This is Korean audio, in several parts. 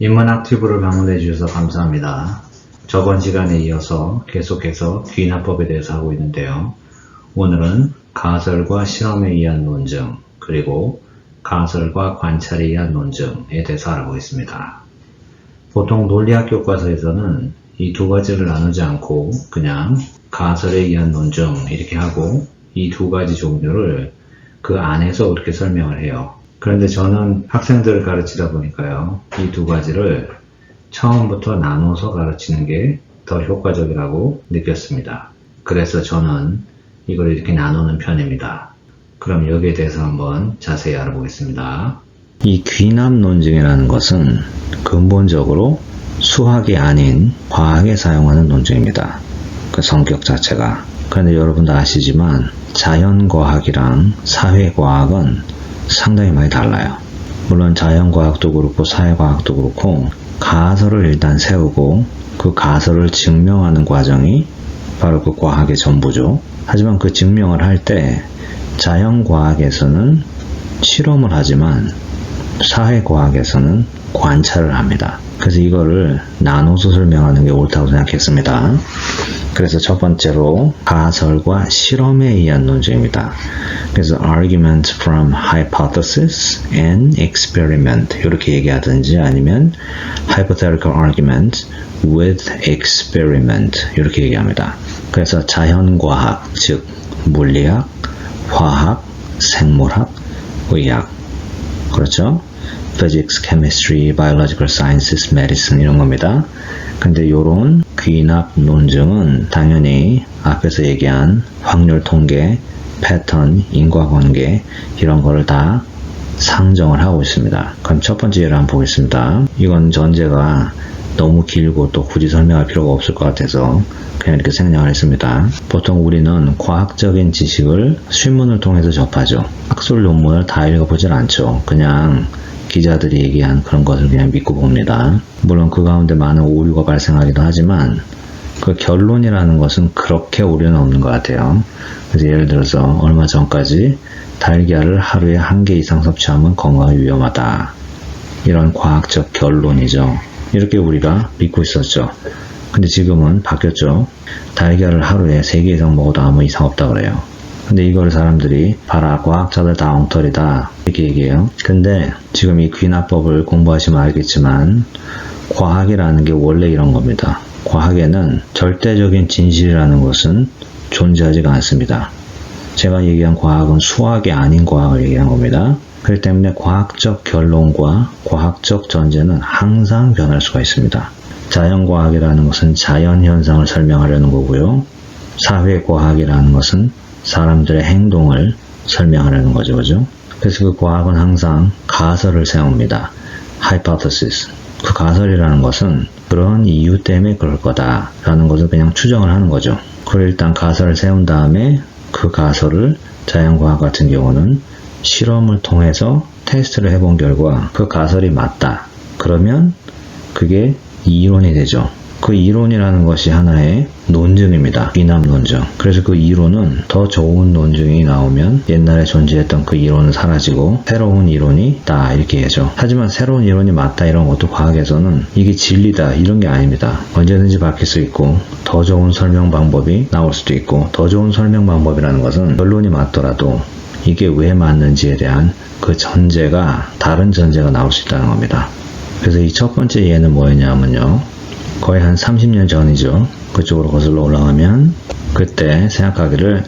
인문학 튜브를 방문해 주셔서 감사합니다. 저번 시간에 이어서 계속해서 귀납법에 대해서 하고 있는데요. 오늘은 가설과 실험에 의한 논증, 그리고 가설과 관찰에 의한 논증에 대해서 알아보겠습니다. 보통 논리학 교과서에서는 이 두 가지를 나누지 않고 그냥 가설에 의한 논증 이렇게 하고 이 두 가지 종류를 그 안에서 그렇게 설명을 해요. 그런데 저는 학생들을 가르치다 보니까요. 이 두 가지를 처음부터 나눠서 가르치는 게 더 효과적이라고 느꼈습니다. 그래서 저는 이걸 이렇게 나누는 편입니다. 그럼 여기에 대해서 한번 자세히 알아보겠습니다. 이 귀납 논증이라는 것은 근본적으로 수학이 아닌 과학에 사용하는 논증입니다. 그 성격 자체가. 그런데 여러분도 아시지만 자연과학이랑 사회과학은 상당히 많이 달라요. 물론 자연과학도 그렇고 사회과학도 그렇고 가설을 일단 세우고 그 가설을 증명하는 과정이 바로 그 과학의 전부죠. 하지만 그 증명을 할 때 자연과학에서는 실험을 하지만 사회과학에서는 관찰을 합니다. 그래서 이거를 나눠서 설명하는 게 옳다고 생각했습니다. 그래서 첫 번째로 가설과 실험에 의한 논증입니다. 그래서 argument from hypothesis and experiment 이렇게 얘기하든지 아니면 hypothetical argument with experiment 이렇게 얘기합니다. 그래서 자연과학 즉 물리학, 화학, 생물학, 의학 그렇죠? Physics, chemistry, biological sciences, medicine 이런 겁니다. 근데 요런 귀납 논증은 당연히 앞에서 얘기한 확률 통계, 패턴, 인과관계 이런 거를 다 상정을 하고 있습니다. 그럼 첫 번째 예를 한번 보겠습니다. 이건 전제가 너무 길고 또 굳이 설명할 필요가 없을 것 같아서 그냥 이렇게 생략을 했습니다. 보통 우리는 과학적인 지식을 신문을 통해서 접하죠. 학술 논문을 다 읽어보질 않죠. 그냥 기자들이 얘기한 그런 것을 그냥 믿고 봅니다. 물론 그 가운데 많은 오류가 발생하기도 하지만 그 결론이라는 것은 그렇게 오류는 없는 것 같아요. 그래서 예를 들어서 얼마 전까지 달걀을 하루에 한 개 이상 섭취하면 건강에 위험하다. 이런 과학적 결론이죠. 이렇게 우리가 믿고 있었죠. 근데 지금은 바뀌었죠. 달걀을 하루에 세개 이상 먹어도 아무 이상 없다 그래요. 근데 이걸 사람들이 봐라 과학자들 다 엉터리다 이렇게 얘기해요. 근데 지금 이 귀납법을 공부하시면 알겠지만 과학이라는 게 원래 이런 겁니다. 과학에는 절대적인 진실이라는 것은 존재하지가 않습니다. 제가 얘기한 과학은 수학이 아닌 과학을 얘기한 겁니다. 그렇기 때문에 과학적 결론과 과학적 전제는 항상 변할 수가 있습니다. 자연과학이라는 것은 자연현상을 설명하려는 거고요. 사회과학이라는 것은 사람들의 행동을 설명하려는 거죠. 그죠? 그래서 그 과학은 항상 가설을 세웁니다. hypothesis. 그 가설이라는 것은 그런 이유 때문에 그럴 거다라는 것을 그냥 추정을 하는 거죠. 그걸 일단 가설을 세운 다음에 그 가설을 자연과학 같은 경우는 실험을 통해서 테스트를 해본 결과 그 가설이 맞다. 그러면 그게 이론이 되죠. 그 이론이라는 것이 하나의 논증입니다. 비남 논증. 그래서 그 이론은 더 좋은 논증이 나오면 옛날에 존재했던 그 이론은 사라지고 새로운 이론이 있다 이렇게 해죠. 하지만 새로운 이론이 맞다 이런 것도 과학에서는 이게 진리다 이런 게 아닙니다. 언제든지 바뀔 수 있고 더 좋은 설명 방법이 나올 수도 있고 더 좋은 설명 방법이라는 것은 결론이 맞더라도 이게 왜 맞는지에 대한 그 전제가 다른 전제가 나올 수 있다는 겁니다. 그래서 이 첫 번째 예는 뭐였냐면요. 거의 한 30년 전이죠. 그쪽으로 거슬러 올라가면 그때 생각하기를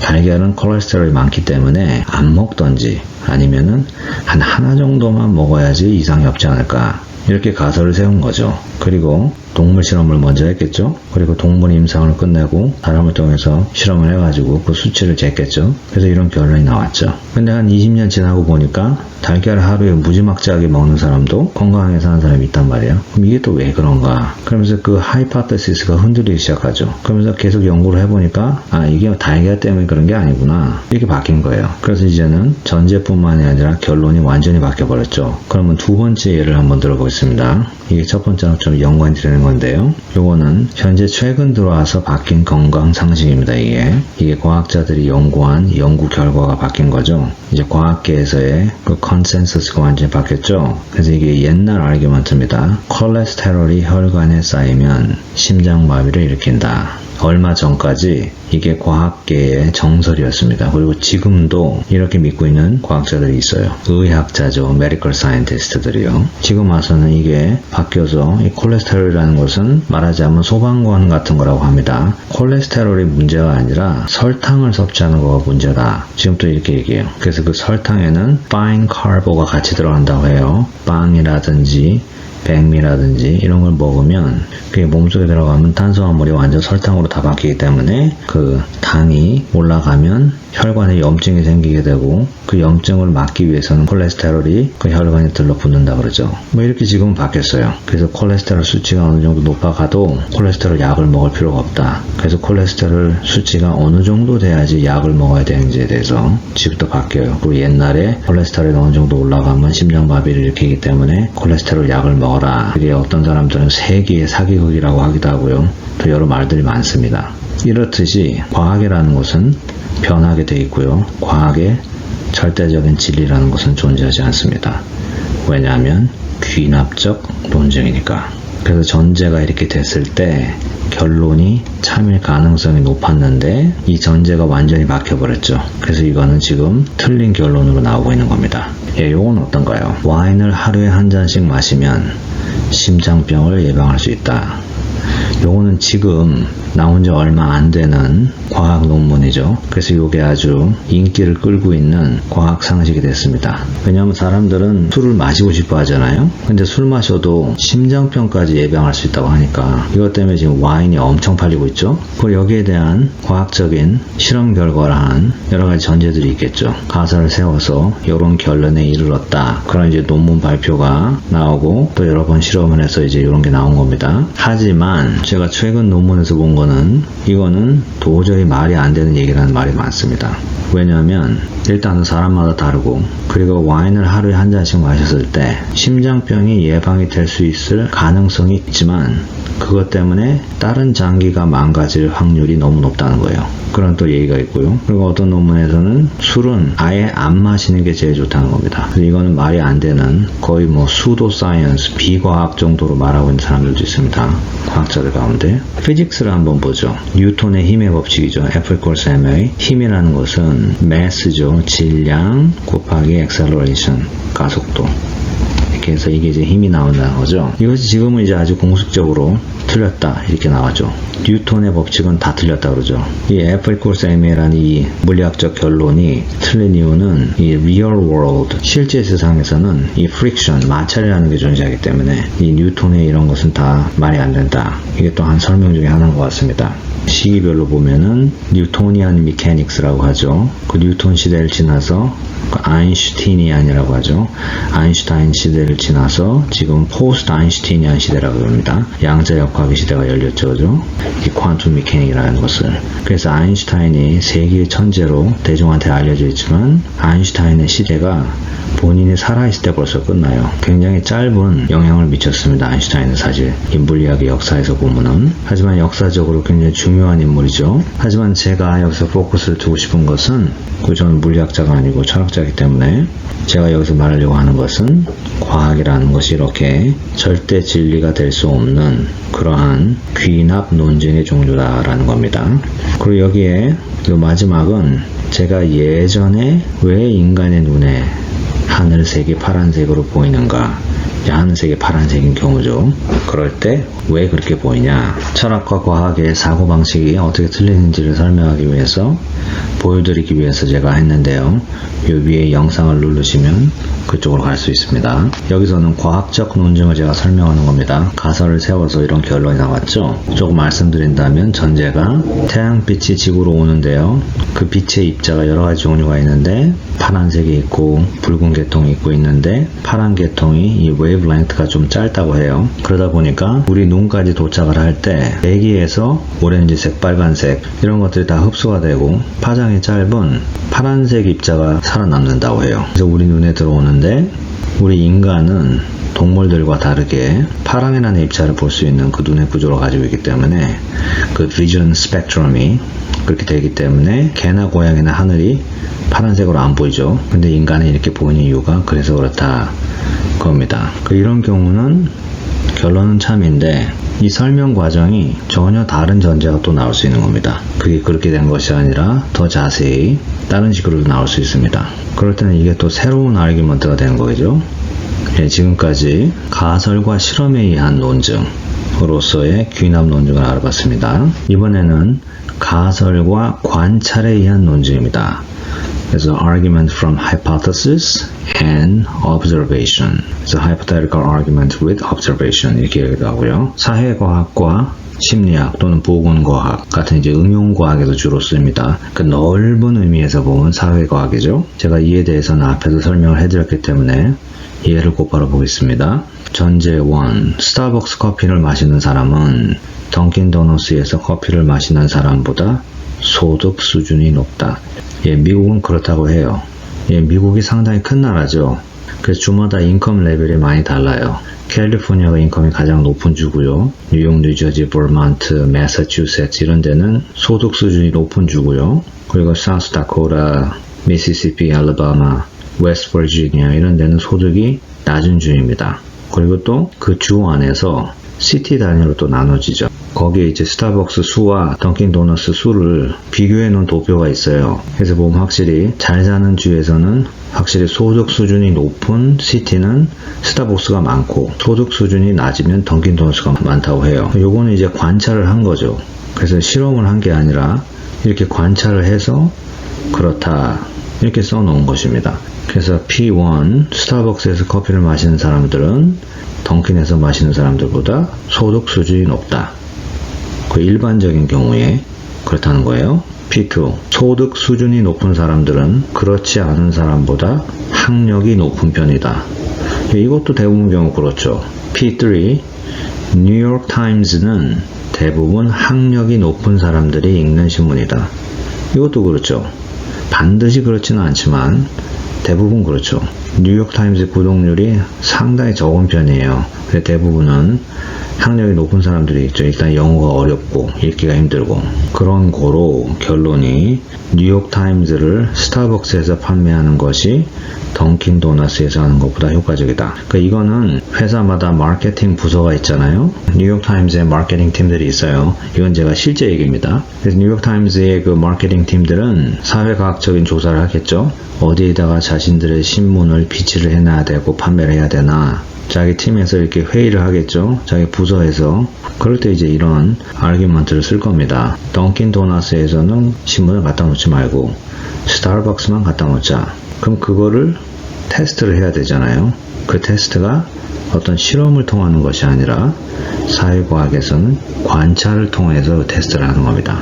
달걀은 콜레스테롤이 많기 때문에 안 먹던지 아니면은 한 하나 정도만 먹어야지 이상이 없지 않을까 이렇게 가설을 세운 거죠. 그리고 동물 실험을 먼저 했겠죠. 그리고 동물 임상을 끝내고 사람을 통해서 실험을 해가지고 그 수치를 쟀겠죠. 그래서 이런 결론이 나왔죠. 근데 한 20년 지나고 보니까 달걀을 하루에 무지막지하게 먹는 사람도 건강하게 사는 사람이 있단 말이에요. 그럼 이게 또 왜 그런가? 그러면서 그 하이파테시스가 흔들리기 시작하죠. 그러면서 계속 연구를 해보니까 아 이게 달걀 때문에 그런 게 아니구나 이렇게 바뀐 거예요. 그래서 이제는 전제뿐만이 아니라 결론이 완전히 바뀌어 버렸죠. 그러면 두 번째 예를 한번 들어보겠습니다. 이게 첫 번째랑 좀 연관이 되는 건데요. 요거는 현재 최근 들어와서 바뀐 건강 상식입니다. 이게 이게 과학자들이 연구한 연구 결과가 바뀐 거죠. 이제 과학계에서의 그 컨센서스가 완전히 바뀌었죠. 그래서 이게 옛날 아르기먼트입니다. 콜레스테롤이 혈관에 쌓이면 심장 마비를 일으킨다. 얼마 전까지 이게 과학계의 정설이었습니다. 그리고 지금도 이렇게 믿고 있는 과학자들이 있어요. 의학자죠. 메디컬 사이언티스트들이요. 지금 와서는 이게 바뀌어서 이 콜레스테롤이라는 것은 말하자면 소방관 같은 거라고 합니다. 콜레스테롤이 문제가 아니라 설탕을 섭취하는 거가 문제다. 지금 또 이렇게 얘기해요. 그래서 그 설탕에는 fine carbo가 같이 들어간다고 해요. 빵이라든지 백미라든지 이런 걸 먹으면 그게 몸속에 들어가면 탄수화물이 완전 설탕으로 다 바뀌기 때문에 그 당이 올라가면 혈관에 염증이 생기게 되고 그 염증을 막기 위해서는 콜레스테롤이 그 혈관에 들러붙는다 그러죠. 뭐 이렇게 지금은 바뀌었어요. 그래서 콜레스테롤 수치가 어느 정도 높아가도 콜레스테롤 약을 먹을 필요가 없다. 그래서 콜레스테롤 수치가 어느 정도 돼야지 약을 먹어야 되는지에 대해서 지금도 바뀌어요. 그리고 옛날에 콜레스테롤이 어느 정도 올라가면 심장마비를 일으키기 때문에 콜레스테롤 약을 먹어라. 그게 어떤 사람들은 세기의 사기극이라고 하기도 하고요. 또 여러 말들이 많습니다. 이렇듯이 과학이라는 것은 변하게 돼 있고요. 과학의 절대적인 진리라는 것은 존재하지 않습니다. 왜냐하면 귀납적 논증이니까. 그래서 전제가 이렇게 됐을 때 결론이 참일 가능성이 높았는데 이 전제가 완전히 막혀버렸죠. 그래서 이거는 지금 틀린 결론으로 나오고 있는 겁니다. 예, 요건 어떤가요? 와인을 하루에 한 잔씩 마시면 심장병을 예방할 수 있다. 요거는 지금 나온 지 얼마 안 되는 과학 논문이죠. 그래서 이게 아주 인기를 끌고 있는 과학 상식이 됐습니다. 왜냐하면 사람들은 술을 마시고 싶어 하잖아요. 근데 술 마셔도 심장병까지 예방할 수 있다고 하니까 이것 때문에 지금 와인이 엄청 팔리고 있죠. 그리고 여기에 대한 과학적인 실험 결과란 여러 가지 전제들이 있겠죠. 가설을 세워서 이런 결론에 이르렀다. 그런 이제 논문 발표가 나오고 또 여러 번 실험을 해서 이제 이런 게 나온 겁니다. 하지만 제가 최근 논문에서 본 거는 이거는 도저히 말이 안 되는 얘기라는 말이 많습니다. 왜냐하면 일단은 사람마다 다르고 그리고 와인을 하루에 한 잔씩 마셨을 때 심장병이 예방이 될 수 있을 가능성이 있지만 그것 때문에 다른 장기가 망가질 확률이 너무 높다는 거예요. 그런 또 얘기가 있고요. 그리고 어떤 논문에서는 술은 아예 안 마시는 게 제일 좋다는 겁니다. 이거는 말이 안 되는 거의 뭐 수도 사이언스, 비과학 정도로 말하고 있는 사람들도 있습니다. 과학자들 가운데. 피직스를 한번 보죠. 뉴턴의 힘의 법칙이죠. F equals ma. 힘이라는 것은 mass죠. 질량 곱하기 acceleration, 가속도. 이렇게 해서 이게 이제 힘이 나온다는 거죠. 이것이 지금은 이제 아주 공식적으로 틀렸다 이렇게 나왔죠. 뉴턴의 법칙은 다 틀렸다 그러죠. 이 F equals ma라는 이 물리학적 결론이 틀린 이유는 이 real world 실제 세상에서는 이 friction 마찰이라는 게 존재하기 때문에 이 뉴턴의 이런 것은 다 말이 안 된다. 이게 또 한 설명 중에 하나인 것 같습니다. 시기별로 보면은 뉴토니안 미케닉스라고 하죠. 그 뉴턴 시대를 지나서 그 아인슈티니안이라고 하죠. 아인슈타인 시대를 지나서 지금 포스트 아인슈티니안 시대라고 합니다. 양자 역학의 시대가 열렸죠. 그죠? 이 퀀tum 미케닉이라는 것을. 그래서 아인슈타인이 세계의 천재로 대중한테 알려져 있지만 아인슈타인의 시대가 본인이 살아있을 때 벌써 끝나요. 굉장히 짧은 영향을 미쳤습니다. 아인슈타인은 사실 이 물리학의 역사에서 보면은 하지만 역사적으로 굉장히 중요한 인물이죠. 하지만 제가 여기서 포커스를 두고 싶은 것은 그 저는 물리학자가 아니고 철학자이기 때문에 제가 여기서 말하려고 하는 것은 과학이라는 것이 이렇게 절대 진리가 될 수 없는 그러한 귀납 논쟁의 종류다라는 겁니다. 그리고 여기에 이 마지막은 제가 예전에 왜 인간의 눈에 하늘색이 파란색으로 보이는가? 하늘색이 파란색인 경우죠. 그럴 때 왜 그렇게 보이냐? 철학과 과학의 사고방식이 어떻게 틀리는지를 설명하기 위해서 보여드리기 위해서 제가 했는데요. 이 위에 영상을 누르시면 그쪽으로 갈 수 있습니다. 여기서는 과학적 논증을 제가 설명하는 겁니다. 가설을 세워서 이런 결론이 나왔죠. 조금 말씀드린다면 전제가 태양빛이 지구로 오는데요. 그 빛의 입자가 여러 가지 종류가 있는데 파란색이 있고 붉은 계통이 있고 있는데 파란 계통이 이 웨이브랭크가 좀 짧다고 해요. 그러다 보니까 우리 눈까지 도착을 할때 대기에서 오렌지색, 빨간색 이런 것들이 다 흡수가 되고 파장이 짧은 파란색 입자가 살아남는다고 해요. 그래서 우리 눈에 들어오는데 우리 인간은 동물들과 다르게 파랑이라는 입자를 볼 수 있는 그 눈의 구조를 가지고 있기 때문에 그 비전 스펙트럼이 그렇게 되기 때문에 개나 고양이나 하늘이 파란색으로 안 보이죠. 근데 인간은 이렇게 보이는 이유가 그래서 그렇다 겁니다. 그 이런 경우는 결론은 참인데 이 설명 과정이 전혀 다른 전제가 또 나올 수 있는 겁니다. 그게 그렇게 된 것이 아니라 더 자세히 다른 식으로도 나올 수 있습니다. 그럴 때는 이게 또 새로운 아르기먼트가 되는 거죠. 예, 지금까지 가설과 실험에 의한 논증으로서의 귀납 논증을 알아봤습니다. 이번에는 가설과 관찰에 의한 논증입니다. 그래서 argument from hypothesis and observation. 그래서 hypothetical argument with observation 이렇게 얘기도 하고요. 사회과학과 심리학 또는 보건과학 같은 이제 응용과학에서 주로 씁니다. 그 넓은 의미에서 보면 사회과학이죠. 제가 이에 대해서는 앞에서 설명을 해드렸기 때문에 이해를 곧바로 보겠습니다. 전제 1. 스타벅스 커피를 마시는 사람은 던킨 도너스에서 커피를 마시는 사람보다 소득 수준이 높다. 예, 미국은 그렇다고 해요. 예, 미국이 상당히 큰 나라죠. 그래서 주마다 인컴 레벨이 많이 달라요. 캘리포니아가 인컴이 가장 높은 주고요. 뉴욕, 뉴저지, 버먼트, 매사추세츠 이런 데는 소득 수준이 높은 주고요. 그리고 사우스 다코타, 미시시피, 알라바마, 웨스트 버지니아 이런 데는 소득이 낮은 주입니다. 그리고 또 그 주 안에서 시티 단위로 또 나눠지죠. 거기에 이제 스타벅스 수와 던킨 도너스 수를 비교해 놓은 도표가 있어요. 그래서 보면 확실히 잘 사는 주에서는 확실히 소득 수준이 높은 시티는 스타벅스가 많고 소득 수준이 낮으면 던킨 도너스가 많다고 해요. 요거는 이제 관찰을 한 거죠. 그래서 실험을 한 게 아니라 이렇게 관찰을 해서 그렇다 이렇게 써 놓은 것입니다. 그래서 P1 스타벅스에서 커피를 마시는 사람들은 던킨에서 마시는 사람들보다 소득 수준이 높다. 그 일반적인 경우에 그렇다는 거예요. P2 소득 수준이 높은 사람들은 그렇지 않은 사람보다 학력이 높은 편이다. 이것도 대부분 경우 그렇죠. P3 뉴욕 타임즈는 대부분 학력이 높은 사람들이 읽는 신문이다. 이것도 그렇죠. 반드시 그렇지는 않지만 대부분 그렇죠. 뉴욕타임즈 구독률이 상당히 적은 편이에요. 대부분은 학력이 높은 사람들이 있죠. 일단 영어가 어렵고 읽기가 힘들고 그런 거로 결론이 뉴욕타임즈를 스타벅스에서 판매하는 것이 던킨 도너스에서 하는 것보다 효과적이다. 그러니까 이거는 회사마다 마케팅 부서가 있잖아요. 뉴욕타임즈의 마케팅 팀들이 있어요. 이건 제가 실제 얘기입니다. 그래서 뉴욕타임즈의 그 마케팅 팀들은 사회과학적인 조사를 하겠죠. 어디에다가 자 신들의 신문을 비치를 해놔야 되고 판매를 해야 되나 자기 팀에서 이렇게 회의를 하겠죠. 자기 부서에서. 그럴 때 이제 이런 아르기먼트를 쓸 겁니다. 던킨 도너스에서는 신문을 갖다 놓지 말고 스타벅스만 갖다 놓자. 그럼 그거를 테스트를 해야 되잖아요. 그 테스트가 어떤 실험을 통하는 것이 아니라 사회과학에서는 관찰을 통해서 그 테스트를 하는 겁니다.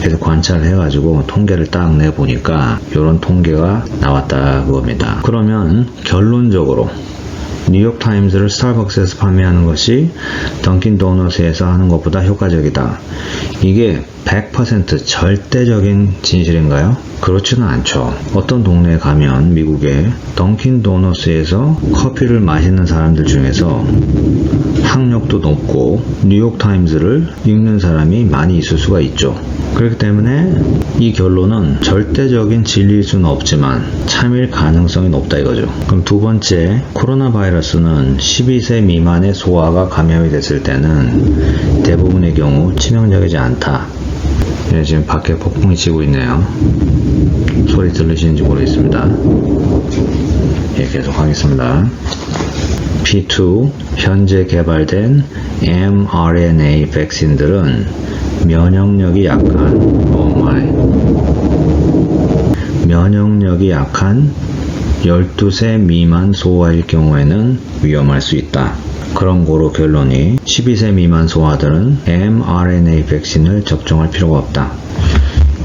그래서 관찰을 해가지고 통계를 딱 내보니까 이런 통계가 나왔다 그겁니다. 그러면 결론적으로 뉴욕타임즈를 스타벅스에서 판매하는 것이 던킨 도너스에서 하는 것보다 효과적이다. 이게 100% 절대적인 진실인가요? 그렇지는 않죠. 어떤 동네에 가면 미국에 던킨 도너스에서 커피를 마시는 사람들 중에서 학력도 높고 뉴욕타임즈를 읽는 사람이 많이 있을 수가 있죠. 그렇기 때문에 이 결론은 절대적인 진리일 수는 없지만 참일 가능성이 높다 이거죠. 그럼 두 번째, 코로나 바이러스 는 12세 미만의 소아가 감염이 됐을 때는 대부분의 경우 치명적이지 않다. 네, 지금 밖에 폭풍이 치고 있네요. 소리 들리시는지 모르겠습니다. 예, 계속 하겠습니다. P2 현재 개발된 mRNA 백신들은 면역력이 약한 오 마이 면역력이 약한 12세 미만 소아일 경우에는 위험할 수 있다. 그런 거로 결론이 12세 미만 소아들은 mRNA 백신을 접종할 필요가 없다.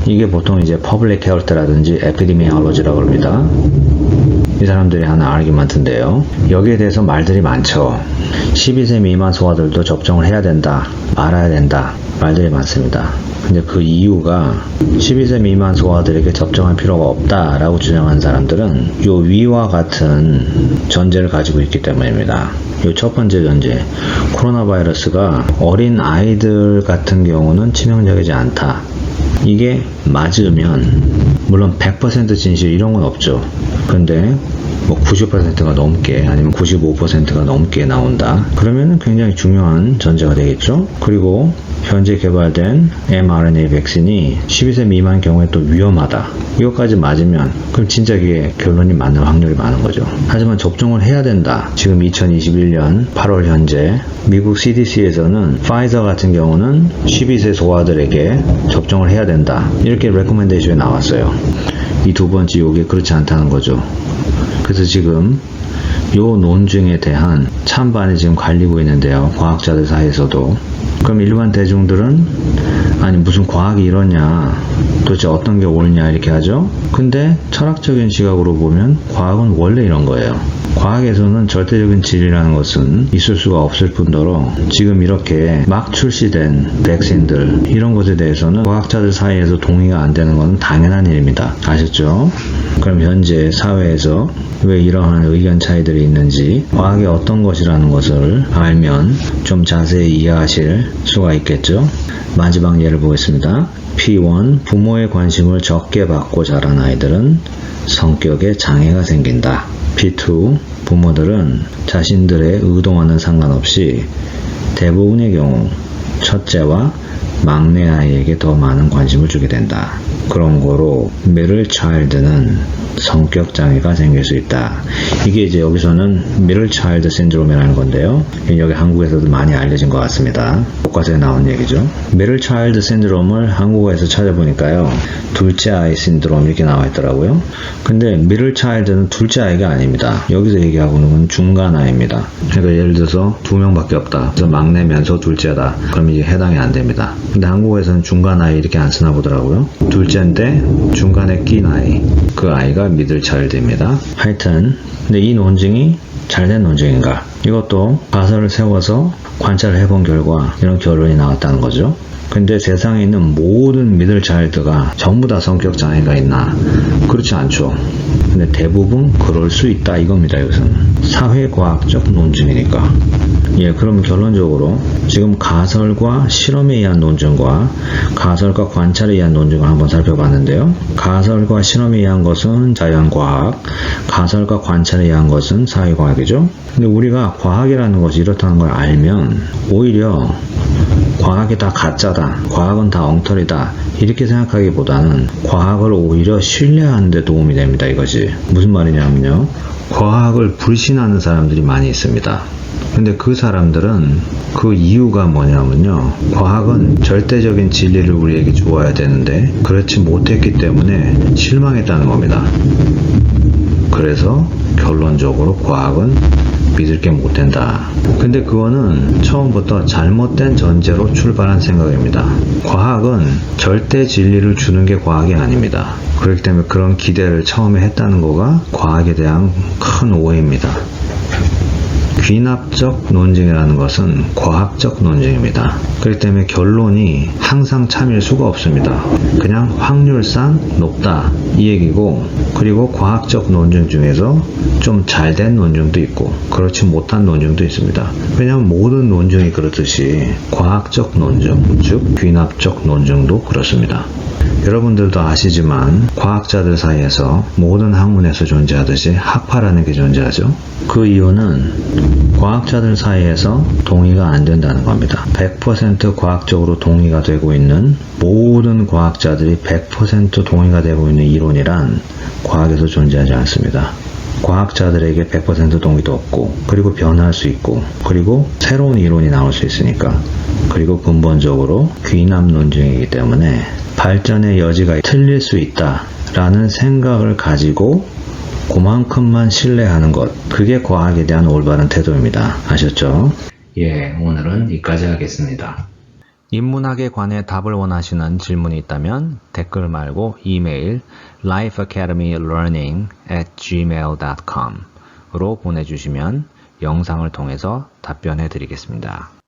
이게 보통 이제 퍼블릭 헬스라든지 에피데미올로지라고 합니다. 이 사람들이 하는 아르기먼트인데요. 여기에 대해서 말들이 많죠. 12세 미만 소아들도 접종을 해야 된다, 말아야 된다, 말들이 많습니다. 근데 그 이유가 12세 미만 소아들에게 접종할 필요가 없다라고 주장한 사람들은 요 위와 같은 전제를 가지고 있기 때문입니다. 요 첫 번째 전제, 코로나 바이러스가 어린 아이들 같은 경우는 치명적이지 않다. 이게 맞으면 물론 100% 진실 이런 건 없죠. 근데 뭐 90%가 넘게 아니면 95%가 넘게 나온다. 그러면 굉장히 중요한 전제가 되겠죠. 그리고 현재 개발된 mRNA 백신이 12세 미만 경우에 또 위험하다. 이것까지 맞으면 그럼 진짜 이게 결론이 맞는 확률이 많은 거죠. 하지만 접종을 해야 된다. 지금 2021년 8월 현재 미국 CDC에서는 파이저 같은 경우는 12세 소아들에게 접종을 해야 된다. 이렇게 레코멘데이션이 나왔어요. 이 두 번째 요게 그렇지 않다는 거죠. 그래서 지금 요 논증에 대한 찬반이 지금 갈리고 있는데요. 과학자들 사이에서도. 그럼 일반 대중들은 아니 무슨 과학이 이러냐 도대체 어떤 게 옳냐 이렇게 하죠. 근데 철학적인 시각으로 보면 과학은 원래 이런 거예요. 과학에서는 절대적인 진리라는 것은 있을 수가 없을 뿐더러 지금 이렇게 막 출시된 백신들 이런 것에 대해서는 과학자들 사이에서 동의가 안 되는 것은 당연한 일입니다. 아셨죠? 그럼 현재 사회에서 왜 이러한 의견 차이들이 있는지 과학이 어떤 것이라는 것을 알면 좀 자세히 이해하실 수가 있겠죠. 마지막 예를 보겠습니다. P1 부모의 관심을 적게 받고 자란 아이들은 성격에 장애가 생긴다. P2 부모들은 자신들의 의도와는 상관없이 대부분의 경우 첫째와 막내 아이에게 더 많은 관심을 주게 된다. 그런 거로 미들 차일드는 성격 장애가 생길 수 있다. 이게 이제 여기서는 미들 차일드 신드롬이라는 건데요. 여기 한국에서도 많이 알려진 것 같습니다. 교과서에 나온 얘기죠. 미들 차일드 신드롬을 한국어에서 찾아보니까요. 둘째 아이 신드롬 이렇게 나와 있더라고요. 근데 미들 차일드는 둘째 아이가 아닙니다. 여기서 얘기하고 있는 건 중간 아이입니다. 그러니까 예를 들어서 두 명밖에 없다. 그래서 막내면서 둘째다. 그럼 이게 해당이 안 됩니다. 근데 한국어에서는 중간 아이 이렇게 안 쓰나 보더라고요. 둘째인데 중간에 낀 아이. 그 아이가 미들 차일드입니다. 하여튼 근데 이 논증이 잘된 논증인가? 이것도 가설을 세워서 관찰을 해본 결과 이런 결론이 나왔다는 거죠. 근데 세상에 있는 모든 미들 차일드가 전부 다 성격 장애가 있나? 그렇지 않죠. 근데 대부분 그럴 수 있다 이겁니다, 이것은. 사회과학적 논증이니까. 예, 그럼 결론적으로 지금 가설과 실험에 의한 논증과 가설과 관찰에 의한 논증을 한번 살펴봤는데요. 가설과 실험에 의한 것은 자연과학, 가설과 관찰에 의한 것은 사회과학이죠. 근데 우리가 과학이라는 것이 이렇다는 걸 알면 오히려 과학이 다 가짜다, 과학은 다 엉터리다, 이렇게 생각하기보다는 과학을 오히려 신뢰하는 데 도움이 됩니다, 이것이. 무슨 말이냐면요. 과학을 불신하는 사람들이 많이 있습니다. 근데 그 사람들은 그 이유가 뭐냐면요. 과학은 절대적인 진리를 우리에게 주어야 되는데, 그렇지 못했기 때문에 실망했다는 겁니다. 그래서 결론적으로 과학은 믿을 게 못 된다. 근데 그거는 처음부터 잘못된 전제로 출발한 생각입니다. 과학은 절대 진리를 주는 게 과학이 아닙니다. 그렇기 때문에 그런 기대를 처음에 했다는 거가 과학에 대한 큰 오해입니다. 귀납적 논증이라는 것은 과학적 논증입니다. 그렇기 때문에 결론이 항상 참일 수가 없습니다. 그냥 확률상 높다 이 얘기고 그리고 과학적 논증 중에서 좀 잘 된 논증도 있고 그렇지 못한 논증도 있습니다. 왜냐하면 모든 논증이 그렇듯이 과학적 논증 즉 귀납적 논증도 그렇습니다. 여러분들도 아시지만 과학자들 사이에서 모든 학문에서 존재하듯이 학파라는 게 존재하죠. 그 이유는 과학자들 사이에서 동의가 안 된다는 겁니다. 100% 과학적으로 동의가 되고 있는 모든 과학자들이 100% 동의가 되고 있는 이론이란 과학에서 존재하지 않습니다. 과학자들에게 100% 동의도 없고 그리고 변할 수 있고 그리고 새로운 이론이 나올 수 있으니까 그리고 근본적으로 귀납 논증이기 때문에 발전의 여지가 틀릴 수 있다 라는 생각을 가지고 그만큼만 신뢰하는 것 그게 과학에 대한 올바른 태도입니다. 아셨죠? 예, 오늘은 여기까지 하겠습니다. 인문학에 관해 답을 원하시는 질문이 있다면 댓글 말고 이메일 lifeacademylearning at gmail.com 으로 보내주시면 영상을 통해서 답변해 드리겠습니다.